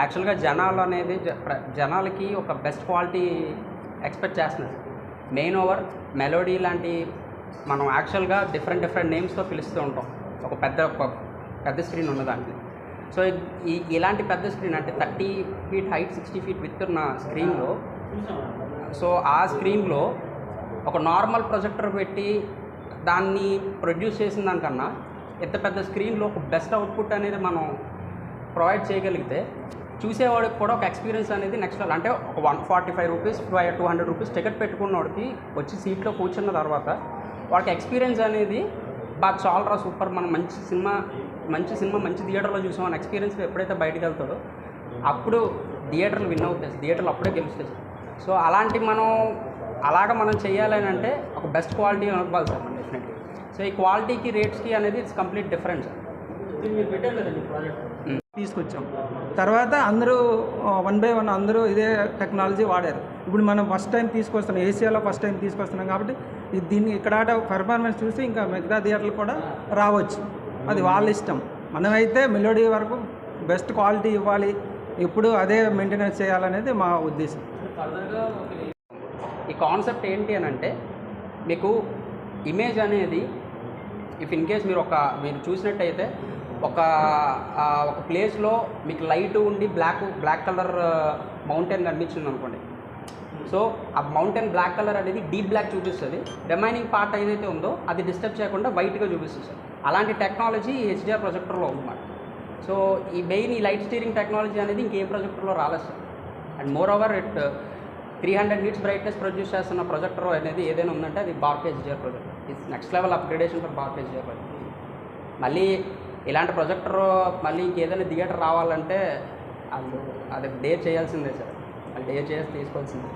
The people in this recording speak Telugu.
యాక్చువల్గా జనాలు అనేది జనాలకి ఒక బెస్ట్ క్వాలిటీ ఎక్స్పెక్ట్ చేస్తున్నారు. మెయిన్ ఓవర్ మెలోడీ లాంటి మనం యాక్చువల్గా డిఫరెంట్ డిఫరెంట్ నేమ్స్తో పిలుస్తూ ఉంటాం. ఒక పెద్ద పెద్ద స్క్రీన్ ఉన్న దాంట్లో సో ఈ ఇలాంటి పెద్ద స్క్రీన్ అంటే thirty feet height sixty feet with ఉన్న స్క్రీన్లో సో ఆ స్క్రీన్లో ఒక నార్మల్ ప్రొజెక్టర్ పెట్టి దాన్ని ప్రొడ్యూస్ చేసిన దానికన్నా ఎంత పెద్ద స్క్రీన్లో ఒక బెస్ట్ అవుట్పుట్ అనేది మనం ప్రొవైడ్ చేయగలిగితే చూసేవాడికి కూడా ఒక ఎక్స్పీరియన్స్ అనేది నెక్స్ట్ లెవెల్ అంటే ఒక one forty five rupees two hundred rupees ticket పెట్టుకున్నవాడికి వచ్చి సీట్లో కూర్చున్న తర్వాత వాడికి ఎక్స్పీరియన్స్ అనేది బాగా చాలరా సూపర్ మనం మంచి సినిమా మంచి సినిమా మంచి థియేటర్లో చూసాం అనే ఎక్స్పీరియన్స్ ఎప్పుడైతే బయటకు వెళ్తాడో అప్పుడు థియేటర్లు విన్ అవుతాయి. థియేటర్లు అప్పుడే గెలుస్తాయి. సో అలాంటి మనం అలాగ మనం చేయాలని అంటే ఒక బెస్ట్ క్వాలిటీ అనుకోవాలి సార్ మనం డెఫినెట్లీ సో ఈ క్వాలిటీకి రేట్స్కి అనేది ఇట్స్ కంప్లీట్ డిఫరెన్స్ సార్ మీరు పెట్టారు కదండి ప్రాజెక్ట్ తీసుకొచ్చాం. తర్వాత అందరూ వన్ బై వన్ అందరూ ఇదే టెక్నాలజీ వాడారు. ఇప్పుడు మనం ఫస్ట్ టైం తీసుకొస్తున్నాం ఏషియాలో ఫస్ట్ టైం తీసుకొస్తున్నాం కాబట్టి దీన్ని ఇక్కడ పెర్ఫార్మెన్స్ చూసి ఇంకా మిగతా థియేటర్లు కూడా రావచ్చు. అది వాళ్ళ ఇష్టం. మనమైతే మెలోడీ వరకు బెస్ట్ క్వాలిటీ ఇవ్వాలి. ఎప్పుడు అదే మెయింటెనెన్స్ చేయాలనేది మా ఉద్దేశం. ఈ కాన్సెప్ట్ ఏంటి అని అంటే మీకు ఇమేజ్ అనేది ఇఫ్ ఇన్ కేస్ మీరు ఒక మీరు చూసినట్టయితే ఒక ఒక ప్లేస్లో మీకు లైట్ ఉండి బ్లాక్ బ్లాక్ కలర్ మౌంటైన్ కనిపించింది అనుకోండి. సో ఆ మౌంటైన్ బ్లాక్ కలర్ అనేది డీప్ బ్లాక్ చూపిస్తుంది. రిమైనింగ్ పార్ట్ ఏదైతే ఉందో అది డిస్టర్బ్ చేయకుండా వైట్గా చూపిస్తుంది. సార్ అలాంటి టెక్నాలజీ హెచ్డిఆర్ ప్రొజెక్టర్లో ఉందన్నమాట. సో ఈ మెయిన్ ఈ లైట్ స్టీరింగ్ టెక్నాలజీ అనేది ఇంకేం ప్రొజెక్టర్లో రాలేదు sir. And more over it three hundred nits brightness produce చేస్తున్న ప్రొజెక్టర్ అనేది ఏదైనా ఉందంటే అది bark HDR projector it's next level upgradation for bark HDR projector మళ్ళీ ఇలాంటి ప్రొజెక్టర్ మళ్ళీ ఇంకేదైనా థియేటర్ రావాలంటే వాళ్ళు అది డేర్ చేయాల్సిందే సార్. వాళ్ళు డేర్ చేసి తీసుకోవాల్సిందే.